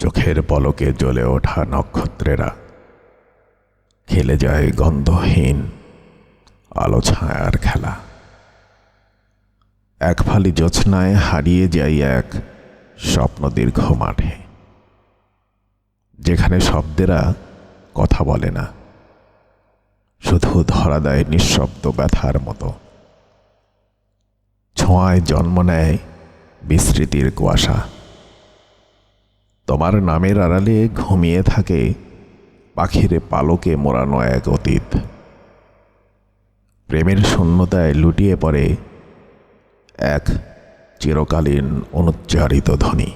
চোখের পলকে জ্বলে ওঠা নক্ষত্রেরা। খেলে যায় গন্ধহীন, আলো ছায়ার খেলা। এক ফালি জোছনায় হারিয়ে যাই এক স্বপ্ন দীর্ঘ মাঠে। যেখানে শব্দেরা কথা বলে না। শুধু ধরা দেয় নিঃশব্দ ব্যথার মতো। ছোঁয়ায় জন্ম নেয় বিস্মৃতির কুয়াশা। তোমার নামের আড়ালে ঘুমিয়ে থাকে পাখির পালকে মোড়ানো এক অতীত। প্রেমের শূন্যতায় লুটিয়ে পড়ে এক চিরকালীন অনুচ্চারিত ধ্বনি।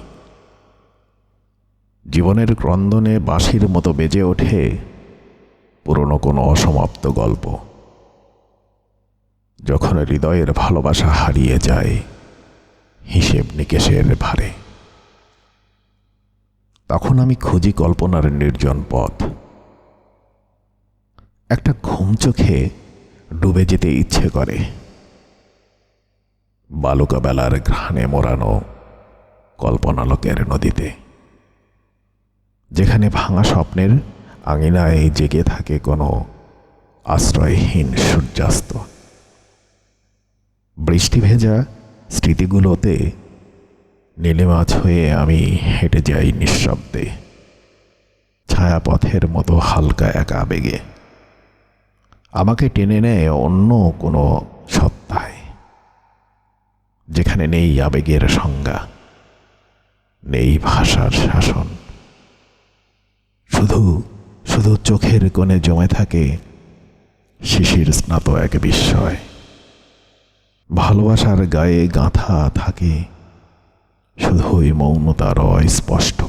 জীবনের ক্রন্দনে বাঁশির মতো বেজে ওঠে পুরনো কোনো অসমাপ্ত গল্প। যখন হৃদয়ের ভালোবাসা হারিয়ে যায়, হিসেব নিকেশের ভারে। তখন আমি খুঁজি কল্পনার নির্জন পথ। একটা ঘুম চোখে ডুবে যেতে ইচ্ছে করে। বালুকা বেলার ঘ্রাণে মোড়ানো কল্পনালোকের নদীতে। যেখানে ভাঙা স্বপ্নের আঙিনায় জেগে থাকে কোনো আশ্রয়হীন সূর্যাস্ত। বৃষ্টি ভেজা স্মৃতিগুলোতে নীলিমাছ হয়ে আমি হেঁটে যাই নিঃশব্দে। ছায়াপথের মতো হালকা এক আবেগে আমাকে টেনে নেয় অন্য কোনো সত্তায় যেখানে নেই আবেগের সংজ্ঞা, নেই ভাষার শাসন। শুধু শুধু চোখের কোণে জমে থাকে শিশির স্নাত এক বিস্ময়। ভালোবাসার গায়ে গাঁথা থাকে শুধুই মৌনতার স্পষ্ট